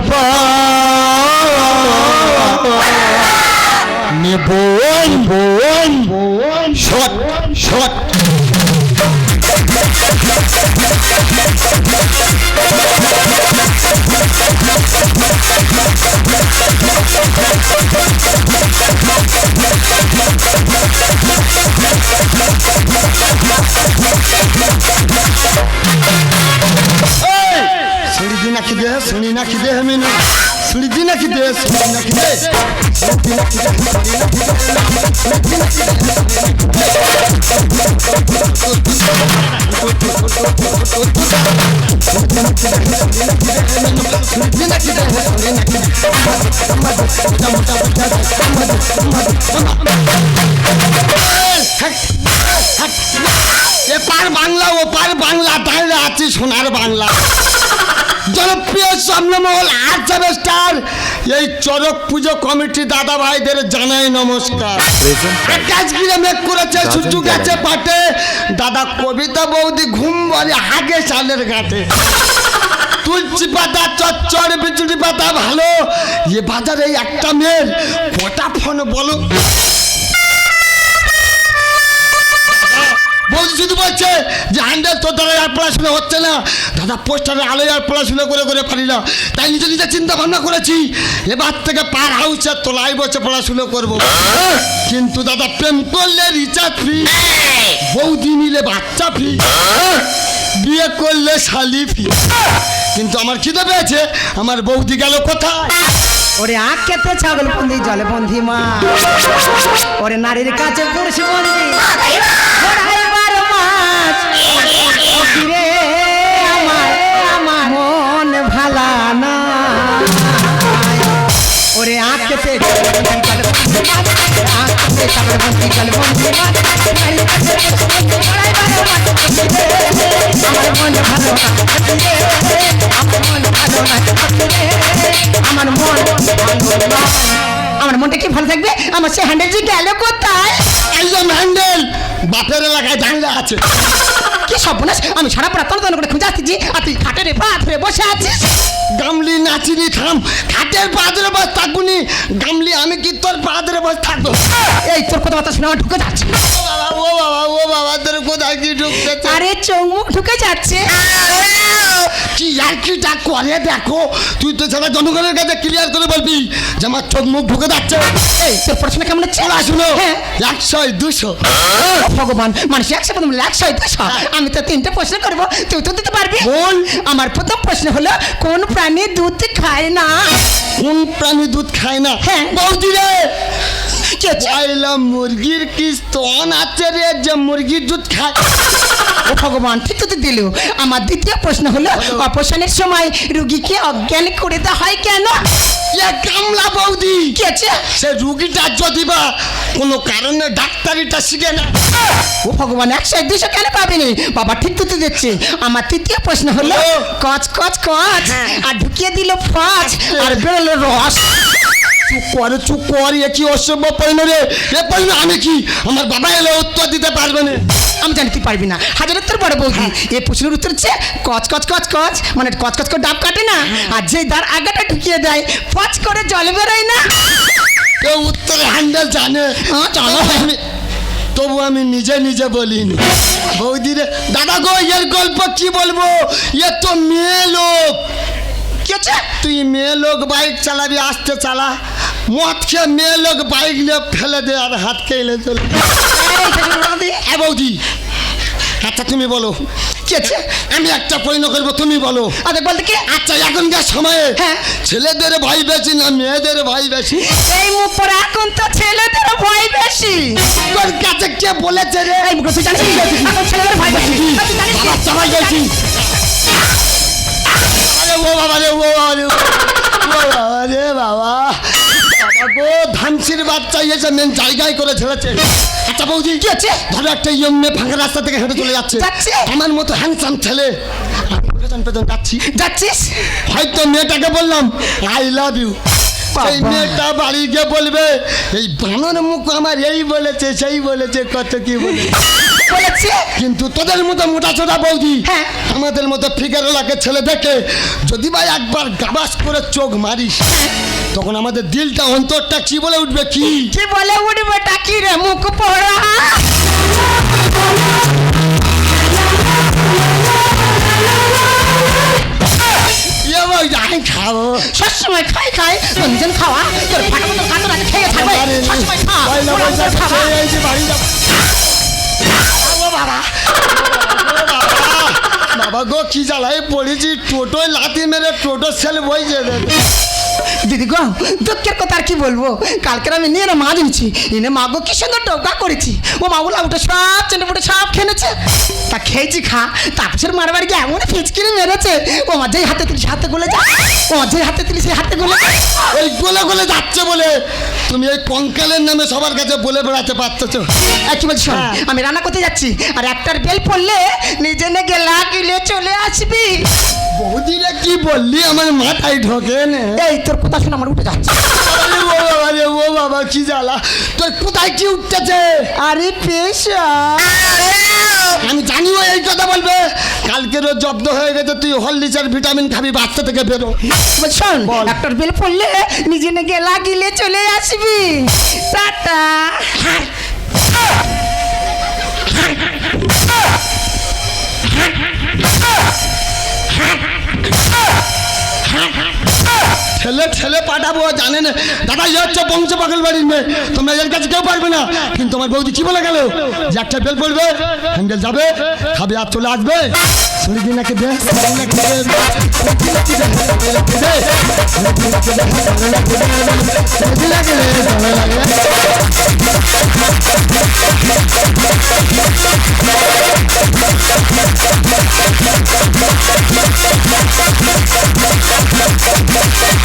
ঝটপা এপার বাংলা ওপার বাংলা তাহলে আছি সোনার বাংলা। জনপ্রিয় স্বপ্নমহল আর্ট সেমেস্টার এই চরক পুজো কমিটি দাদা ভাইদের জানাই নমস্কার। আকাশ গিরে মেঘ করেছে সূর্য গেছে পাটে। দাদা কবিতা বৌদি ঘুম বলে হাগে চালের ঘাটে। তুলসী পাতা, চচ্চড় বিচুড়ি পাতা, ভালো। এ বাজারে একটা মেয়ের কটা ফোন বলো। বৌদি শুধু বলছে যে হ্যান্ডেল তোর দ্বারা আর পড়াশোনা হচ্ছে না। দাদা, পোস্টারে আলোয় আর পড়াশোনা করে করে পারি না। তাই নিজে নিজে চিন্তা ভাবনা করেছি, এবার থেকে পার হাউসের তোলায় বসে পড়াশুনো করব। কিন্তু দাদা, প্রেম করলে রিচার্জ ফ্রি বৌদি নিলে বাচ্চা ফ্রি বিয়ে করলে শালি ফি কিন্তু আমার খিদে পেয়েছে। আমার বৌদি গেল কোথায়? ওরে আখ খেতে ছাগল বন্ধি জলে বন্ধি মা। ওরে নারীর কাছে পুরুষ বন্ধি আমার আমার মন ভালা না। ওরে বন্দি ঘোড়াইবার মাছ আমার মন ভালো আমার মন ভালো আমার মন আমার মনটা কি ভালো থাকবে আমার সে হ্যান্ডেল যে গেল কোথায় একদম হ্যান্ডেল বাপের এলাকায় জানলে আছে কি সর্বনাশ? আমি সারা পড়া তন্ন করে খুঁজে আসছি আর তুই খাটের পা ধরে বসে আছিস? গামলি নাচিনি থাম। খাটের পা ধরে বস থাকুনি। গামলি আমি কি তোর পা ধরে বস থাকব? এই তোর কথাবার্তা শুনে আমার ঢুকে যাচ্ছে। ও বাবা ও বাবা তোর কোথায় কি ঢুকতেছে আরে চৌমুখ ঢুকে যাচ্ছে। কি আর কিটা করে দেখো? তুই তো সারা জনগণের কাছে ক্লিয়ার করে বলবি যে আমার চোখ মুখ ঢুকে যাচ্ছে। এই তোর পড়াশোনা কেমন পড়াশুনো হ্যাঁ। একশো দুশো। ভগবান মানুষ একশো একশো দুশো। আমি তো তিনটা প্রশ্ন করব। তুই তো দিতে পারবি। বল। আমার প্রথম প্রশ্ন হলো কোন প্রাণী দুধ খায় না? কোন প্রাণী দুধ খায় না? হ্যাঁ। বৌদি রে! হচ্ছে? মুরগির কি স্তন আছে রে যে মুরগির দুধ খায়? ও ভগবান ঠিক তো দিল। আমার দ্বিতীয় প্রশ্ন হলো অপারেশনের সময় রুগীকে অজ্ঞান করে দেওয়া হয় কেন? কামলা বৌদি। কি আছে? সে রুগীটা যদি বা কোনো কারণে ডাক্তারিটা শিখে না। ও ভগবান একশো দুশো কেন পাবেনি বাবা ঠিক তো দিচ্ছে। আমার তৃতীয় প্রশ্ন হলো হলো? কচ কচ কচ আর ঢুকিয়ে দিল ফচ আর বেরোলো রস। চুপ করে চুপ কর এ কি অসভ্য পরিণ রে? এ পরিণ আমি কি? আমার বাবা এলে উত্তর দিতে পারবে না। আমি জানি তুই পারবি না। হাজার উত্তর বড় বৌদি। এই প্রশ্নের উত্তর হচ্ছে কচ কচ কচ কচ মানে কচ কচ করে ডাব কাটে না। আর যে দার আগাটা ঢুকিয়ে দেয় ফচ করে জল বেরোয় না। কেউ উত্তরে হ্যান্ডেল জানে। হ্যাঁ, জানো। তবু আমি তবু আমি নিজে নিজে বলিনি। বৌদি রে দাদা গো এর গল্প কি বলব? এ তো মেয়ে লোক। কি তুই মেয়ে লোক বাইক চালাবি আসতে চালা। মদ খেয়ে মেয়ে লোক বাইক নিয়ে ফেলে দে আর হাত খেলে চলে বৌদি আচ্ছা তুমি বলো কি আছে আমি একটা পরিণ করব তুমি বলো। আরে বলতে কি? আচ্ছা এখনকার সময়ে হ্যাঁ। ছেলেদের ভাই বেশি না মেয়েদের ভাই বেশি? এই মুখ পরে এখন তো ছেলেদের ভয় বেশি। তোর কাছে কে বলেছে রে? এই মুখ তুই জানিস এখন ছেলেদের ভয় বেশি। আর তুই জানিস কি? গেছি। আরে ও বাবা রে ধানসির বাচ্চা এসে মেন জায়গায় করে ছেড়েছে। আচ্ছা বৌদি কি আছে ধরো একটা ইয়ং মেয়ে ফাঁকা রাস্তা থেকে হেঁটে চলে যাচ্ছে? আমার মতো হ্যান্ডসাম ছেলে। পেছন পেছন যাচ্ছি। যাচ্ছিস? হয়তো মেয়েটাকে বললাম আই লাভ ইউ সেই মেয়েটা বাড়ি গিয়ে বলবে এই বানর মুখ আমার এই বলেছে সেই বলেছে কত কি বলে বলেছে। কিন্তু তোদের মতো মোটা ছোটা বৌদি হ্যাঁ। আমাদের মতো ফিগার লাগে ছেলে দেখে যদি ভাই একবার গাবাস করে চোখ মারিস তখন আমাদের দিলটা অন্তরটা কি বলে উঠবে কি? কি বলে উঠবে টাকি রে মুখ পড়া? খাব। সবসময় খাই খাই। রঞ্জন খাওয়া। তোর ফাটা মতো কাতর খেয়ে থাকবে। সবসময় খা। বাড়ি বাবা। গো কি জ্বালায় পড়েছি? টোটোয় লাথি মেরে টোটো সেল বই যে দেবে দিদি গো দুঃখের কথা আর কি বলব? কালকে আমি নিয়ে না মাছ এনেছি এনে মা গো কি সুন্দর টোকা করেছি। ও মাগুলা উঠে সব চেনে ফুটে সব খেয়েছে। তা খেয়েছি খা মার বাড়ি গিয়ে এমন ফিচকিরি মেরেছে। ও মা যেই হাতে তুলি হাতে গলে যায় ও মা যেই হাতে তুলি সেই হাতে গলে গোলে গোলে যাচ্ছে বলে। তুমি এই কঙ্কালের নামে সবার কাছে বলে বেড়াতে পারতেছো। কি বলছি? হ্যাঁ। আমি রান্না করতে যাচ্ছি আর একটার বেল পড়লে নিজে নে গেলা গিলে চলে আসবি। বৌদিরা কি বললি? আমার মাথায় ঢোকে না এই তোর কথা শুনে আমার উঠে যাচ্ছে। ও বাবা ও কি জ্বালা? তোর কোথায় কি উঠতেছে? আরে পেশা। আমি জানিও এই কথা বলবে। কালকে রোজ জব্দ হয়ে গেছে তুই হললিচার ভিটামিন খাবি বাচ্চা থেকে বেরো। বল শোন বল। একটার বেল পড়লে নিজে নে গেলা গিলে চলে আসবি। টাটা। ছেলে ছেলে পাঠাবো, জানেন? দাদা ইয়ে হচ্ছে বংশ পাগল বাড়ির মেয়ে। তোমরা এর কাছে কেউ পারবে না। কিন্তু আমার বৌদি কি বলে গেল? যে একটা বেল পড়বে, হ্যান্ডেল যাবে, খাবে আর চলে আসবে। নাকি শুনে দিন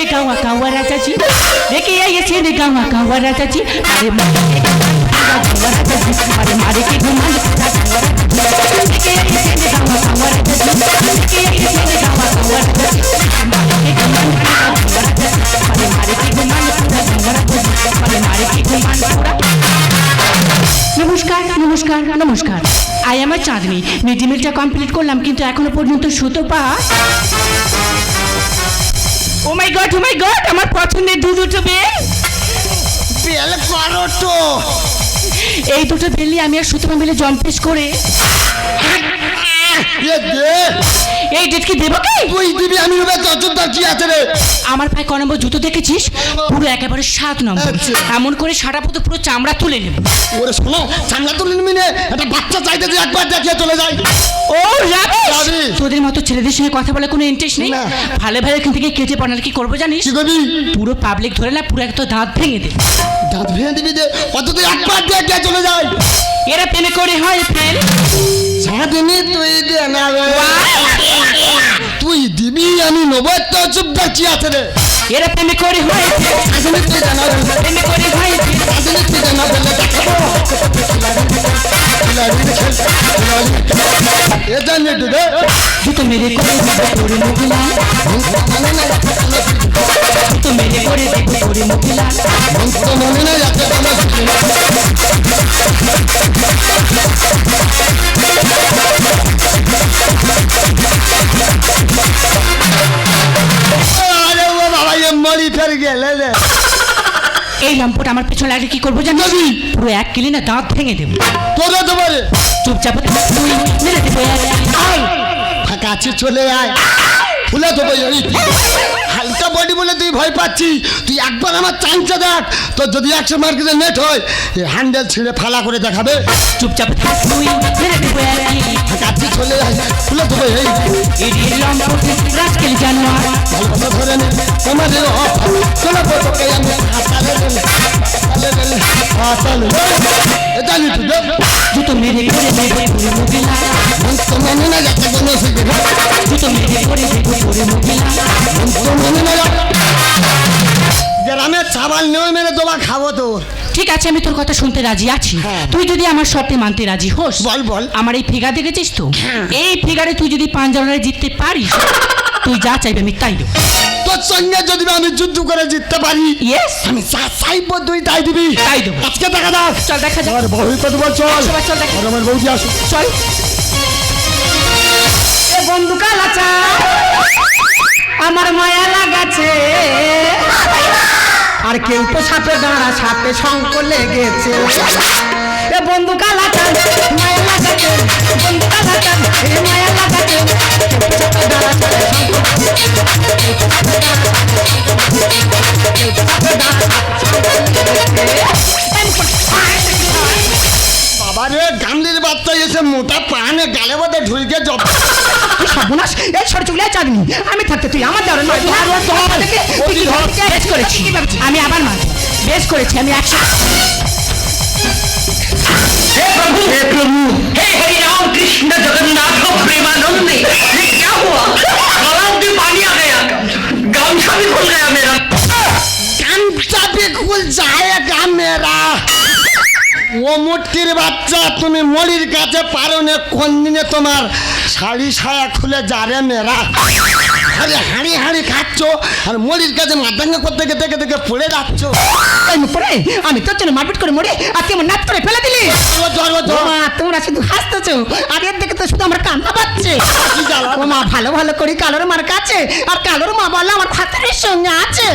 ni gawa gawa raja ji leke ya yace ni gawa gawa raja ji mare mare gawa raja ji mare mare ki gawa raja ji leke ya yace ni gawa gawa raja ji leke ya yace ni gawa gawa raja ji mare ki gawa raja ji mare mare ki gawa raja ji mare mare ki gawa নমস্কার নমস্কার নমস্কার আই আমার Chandni mid day মিলটা complete করলাম কিন্তু এখনও পর্যন্ত সুতো পা ও মাই গড ও মাই গড আমার পছন্দের দু দুটো বেল। বেল করো তো। এই দুটো বেলি আমি আর সুতমা মিলে জম্পেশ করে। এই ডেট কি দেবো কি? তুই দিবি আমি নেবে চতুর্থ কি আছে রে? আমার পায়ে ক নম্বর জুতো দেখেছিস? পুরো একেবারে সাত নম্বর। এমন করে সারা পুতো পুরো চামড়া তুলে নেব। ওরে শোনো সামলা তুলে নিবি নে একটা বাচ্চা চাইতে যে একবার দেখিয়ে চলে যায় ও রাবিশ। তোদের মতো ছেলেদের সঙ্গে কথা বলে কোনো ইন্টারেস্ট নেই। ভালো ভালো এখান থেকে কেটে পড়ালে কি করব জানিস? কি করবি? পুরো পাবলিক ধরে না পুরো একটা দাঁত ভেঙে দে। দাঁত ভেঙে দিবি যে অত একবার দেখিয়ে চলে যায় এরা প্রেমে করে হয় প্রেম সারাদিনই তুই দে না রে তুই দিবি আমি নবত্ব তো চুপ কি আছে রে। এরা প্রেমে করে হয় ফেল সারাদিনই তুই জানা রে প্রেমে করে হয় ফেল সারাদিনই তুই জানা বললে দেখাবো এ জানি রে জুতো মেরে আরে ও বাবা এ মরি ফের গেলে রে এই লম্পট আমার পেছনে লাগলে কি করব জানি। পুরো এক কিলি না দাঁত ভেঙে দেবো। তোর হতে পারে চুপচাপ মেরে দেবো। আয়! ফাঁকা আছে চলে আয়। ফুলে দেবো হালকা বডি বলে তুই ভয় পাচ্ছি তুই একবার আমার চাঞ্চা দেখ। তোর যদি একশো মার্কেটে নেট হয় এই হ্যান্ডেল ছিঁড়ে ফালা করে দেখাবে। চুপচাপ আছে চলে ফুলে দেবো এই রাজকেল ভালোবাসা ধরে নে। তোমার এই অফ চলে বো তোকে আমি হাতালে দিলে হাতালে দিলে হাতালে এটা নি তুই দেখ জুতো মেরে করে দেবো পুরো মহিলা তো মানে না যাতে কোনো শিখে জুতো মেরে করে দেবো পুরো মহিলা তো মানে না গ্রামের চাবাল নেওয়া মেরে তোমার খাব তোর ঠিক আছে আমি তোর কথা শুনতে রাজি আছি। হ্যাঁ। তুই যদি আমার শর্তে মানতে রাজি হোস বল, বল। আমার এই ফিগার দেখেছিস তো? হ্যাঁ। এই ফিগারে তুই যদি পাঁচ জিততে পারিস তুই যা চাইবে আমি তাই দেবো। তোর সঙ্গে যদি আমি যুদ্ধ করে জিততে পারি ইয়েস আমি যা চাইব তুই তাই দিবি। তাই দেবো। আজকে দেখা দাও চল দেখা যাক। আমার বহু কত বল চল। সবাই চল দেখা আর আমার বৌদি আসো চল। এ বন্ধু কালাচা আমার মায়া লাগাছে। আর কেউ তো সাপে দাঁড়া সাপে শঙ্ক লেগেছে। এ বন্ধু কালাচা মায়া লাগাছে বন্ধু কালাচা এ মায়া লাগাছে কেউ তো সাপে দাঁড়া সাপে শঙ্খ কেউ তো সাপে দাঁড়া বাবা রে গামলির বাচ্চা এসে মোটা পানে গালে বাদে ঢুলকে সর্বনাশ এই ছোট চাঁদনি। আমি থাকতে তুই আমার দেওয়ার নয়? বেশ করেছি। আমি আবার মানব বেশ করেছি আমি একশো हे प्रभु हे प्रभु हे हरि राम कृष्ण जगन्नाथ प्रेमानंद ये क्या हुआ गलाव में पानी आ गया गामछा भी खुल गया मेरा কামটা বিকুল যায় গা মেরা ও মুটকির বাচ্চা তুমি মরির কাছে পারো না কোন দিনে তোমার শাড়ি সায়া খুলে যারে মেরা আরে হাঁড়ি হাঁড়ি খাচ্ছ আর মরির কাছে মাথাঙ্গা করতে গেতে দেখে দেখে পড়ে যাচ্ছ। এই মুপরে আমি তোর জন্য মারপিট করে মরে আর তুই আমার নাচ করে ফেলে দিলি। মা তোমরা শুধু হাসতেছো আর এর দেখে তো শুধু আমার কান্না পাচ্ছে। ও মা ভালো ভালো করে কালোর মার কাছে আর কালোর মা বলে আমার খাতারের সঙ্গে আছে।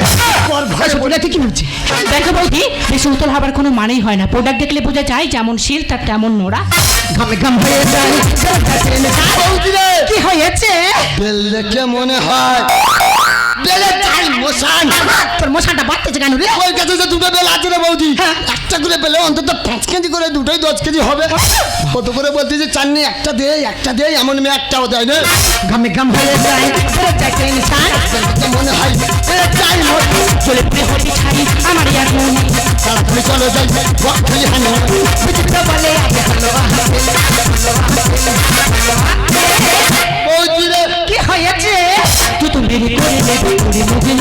তোর ভয় এসব বলে তুই কি বলছিস? দেখো বৌদি বেশি উতল হবার কোনো মানেই হয় না। প্রোডাক্ট দেখলে বোঝা যায় যেমন শিল তার তেমন নোড়া। ঘামে ঘাম হয়ে যায়। কি হয়েছে? বেল দেখে মনে হয়? বেলে চাই মশান তোর মশাটা বাড়তেছে কেন রে? ওই কাছে যে দুটো বেল আছে রে বৌদি। হ্যাঁ। একটা করে বেলে অন্তত পাঁচ কেজি করে দুটোই দশ কেজি হবে। কত করে বলতে যে চাননি একটা দে একটা দে এমন মেয়ে একটাও দেয় না। ঘামে ঘাম হয়ে যায় মনে হয় বেলে চাই মশান চলে হতে ছাই আমার আর মন। তাড়াতাড়ি চলো যাই বলে আগে হলো হয়ে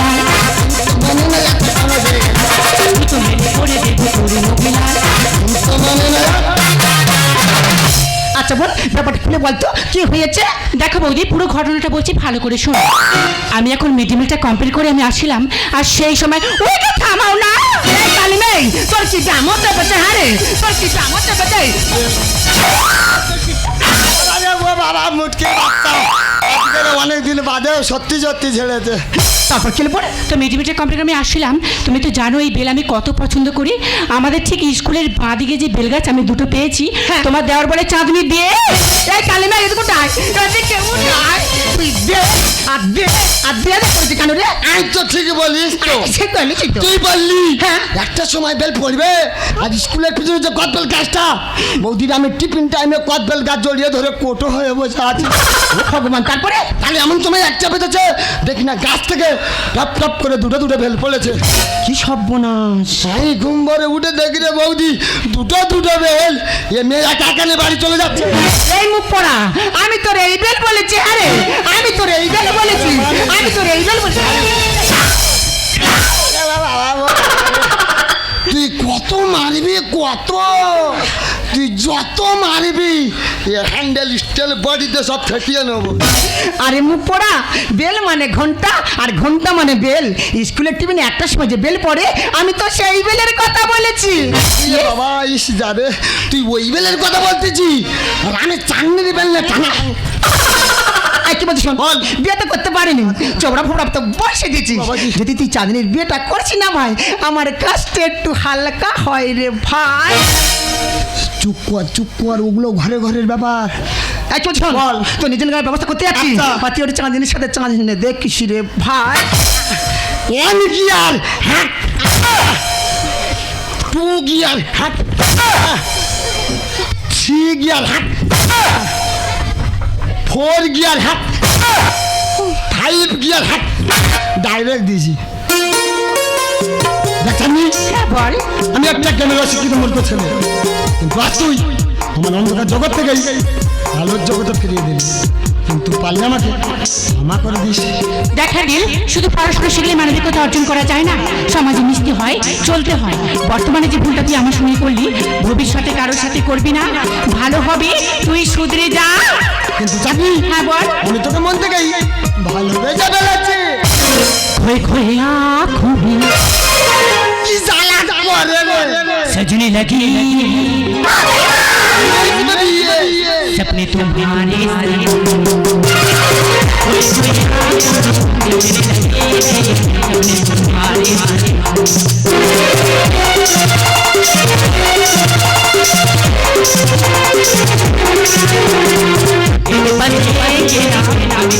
আচ্ছা বল, ব্যাপারটা খুলে বলতো? কি হয়েছে? দেখো বৌদি, পুরো ঘটনাটা বলছি ভালো করে শোনো। আমি এখন মিডিমিলটা কমপ্লিট করে আমি আসছিলাম আর সেই সময় ওইটা থামাও না! এই কালি মেয়ে তোর কি দামত দেবে হারে তোর কি দেবে আরে ও বাবা মুটকে বাচ্চা। আজকে অনেক দিন বাদে সত্যি সত্যি ছেড়েছে। তারপর খেলে পড়ে তো মিডিমিলটা কমপ্লিট আসছিলাম। তুমি তো জানো এই বেল আমি কত পছন্দ করি। আমাদের ঠিক স্কুলের বাঁ দিকে যে বেল গাছ আমি দুটো পেয়েছি হ্যাঁ। তোমার দেওয়ার বলে চাঁদনি দিয়ে। এই কালি মেয়ে এদিকে ডাক কেমন তুই দে আর দে আর দে দে করছি কেন রে? আই তো ঠিকই বলিস তো। সে কইলি তুই বললি? হ্যাঁ। একটা সময় বেল পড়বে আর স্কুলের পিছনে যে কদবেল গাছটা বৌদির আমি টিফিন টাইমে কদবেল গাছ জড়িয়ে ধরে কোটো হয়ে বসে আছি। ভগবান তারপরে? তাহলে এমন সময় একটা বেঁধেছে দেখি না গাছ থেকে টপ টপ করে দুটো দুটো বেল পড়েছে। কি সর্বনাশ। আমি ঘুম ভরে উঠে দেখি রে বৌদি দুটো দুটো বেল। এ মেয়ে একা একানে বাড়ি চলে যাচ্ছে। এই মুখ পড়া আমি তোর এই বেল বলেছি আরে আমি তোর এই বেল বলেছি আমি তোর এই বেল বলেছি তুই কত মারবি কত? তুই যত মারবি হ্যান্ডেল স্টেল বডিতে সব ফেটিয়ে নেব। আরে মুখ পড়া বেল মানে ঘণ্টা আর ঘণ্টা মানে বেল। স্কুলের টিফিনে একটা সময় যে বেল পড়ে আমি তো সেই বেলের কথা বলেছি। ইয়ে বাবা ইস যাবে তুই ওই বেলের কথা বলতেছি। আর আমি বেল না টানা। কি বলছিস বল। বিয়ে তো করতে পারিনি। চোপড়া ফোপড়া তো বসে দিয়েছি। যদি তুই চাঁদনির বিয়েটা করছি না ভাই আমার কাজটা একটু হালকা হয় রে ভাই। চুপ কর চুপ কর ওগুলো ঘরে ঘরের ব্যাপার। বল। তো নিজের গায়ে ব্যবস্থা করতে যাচ্ছি। আচ্ছা। আর তুই ওর চাঁদনির সাথে চাঁদনি দেখিস রে ভাই। ওয়ান গিয়ার হ্যাঁ? টু গিয়ার হ্যাঁ? থ্রি গিয়ার হ্যাঁ? ফোর গিয়ার হ্যাঁ? ফাইভ গিয়ার হ্যাঁ? ডাইরেক্ট দিয়েছি। বল আমি একটা গ্রামের অশিক্ষিত মূর্খ ছেলে। কিন্তু আজ তুই আমার অন্ধকার জগৎ থেকে আলোর জগতে ফিরিয়ে দিলি। কিন্তু পারলে আমাকে ক্ষমা করে দিস। দেখা দিল শুধু পড়াশোনা শিখলে মানবিকতা অর্জন করা যায় না। সমাজে মিশতে হয় চলতে হয়। বর্তমানে যে ভুলটা তুই আমার সঙ্গে করলি ভবিষ্যতে কারোর সাথে করবি না। ভালো হবে তুই শুধরে যা। কিন্তু যাবি হ্যাঁ বল। আমি তোকে মন থেকেই ভালো হয়ে যাবে লাগছে খুঁয়ে খুঁয়ে খুবই सजने लगी। सपने तो तुम्हारे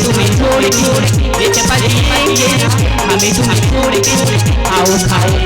तुम्हें हमें तुम्हें छोड़ के आओ खाए